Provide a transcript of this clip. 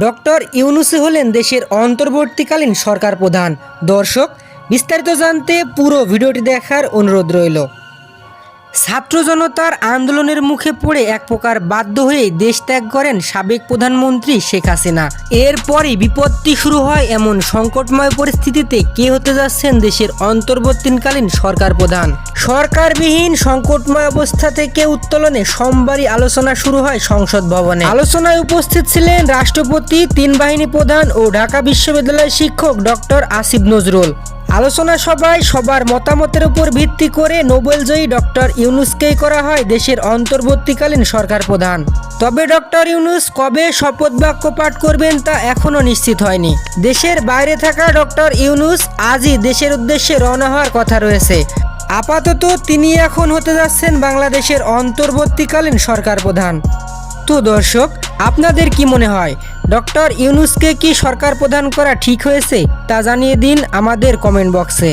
Doctor ইউনুসে হলেন দেশের অন্তর্বর্তীকালীন সরকার প্রধান। দর্শক, বিস্তারিত জানতে পুরো ভিডিওটি দেখার অনুরোধ রইল। ছাত্র জনতার আন্দোলনের মুখে পড়ে এক প্রকার বাধ্য হয়ে দেশ ত্যাগ করেন সাবেক প্রধানমন্ত্রী শেখ হাসিনা। এরপরই বিপত্তি শুরু হয় এমন সংকটময় পরিস্থিতিতে কে হতে যাচ্ছেন দেশের অন্তর্বর্তীকালীন সরকার প্রধান। সরকারবিহীন সংকটময় অবস্থা থেকে উত্তোলনে সোমবারই আলোচনা শুরু হয় সংসদ ভবনে। আলোচনায় উপস্থিত ছিলেন রাষ্ট্রপতি, তিন বাহিনী প্রধান ও ঢাকা বিশ্ববিদ্যালয়ের শিক্ষক ডক্টর আসিফ নজরুল। আলোচনা সভায় সবার মতামতের উপর ভিত্তি করে নোবেলজয়ী ডক্টর ইউনুসকেই করা হয় দেশের অন্তর্বর্তীকালীন সরকার প্রধান। তবে ডক্টর ইউনুস কবে শপথ বাক্য পাঠ করবেন তা এখনও নিশ্চিত হয়নি। দেশের বাইরে থাকা ডক্টর ইউনুস আজই দেশের উদ্দেশ্যে রওনা হওয়ার কথা রয়েছে। আপাতত তিনি এখন হতে যাচ্ছেন বাংলাদেশের অন্তর্বর্তীকালীন সরকার প্রধান। তো দর্শক, আপনাদের কি মনে হয় ডক্টর ইউনুসকে কি সরকার প্রদান করা ঠিক হয়েছে তা জানিয়ে দিন আমাদের কমেন্ট বক্সে।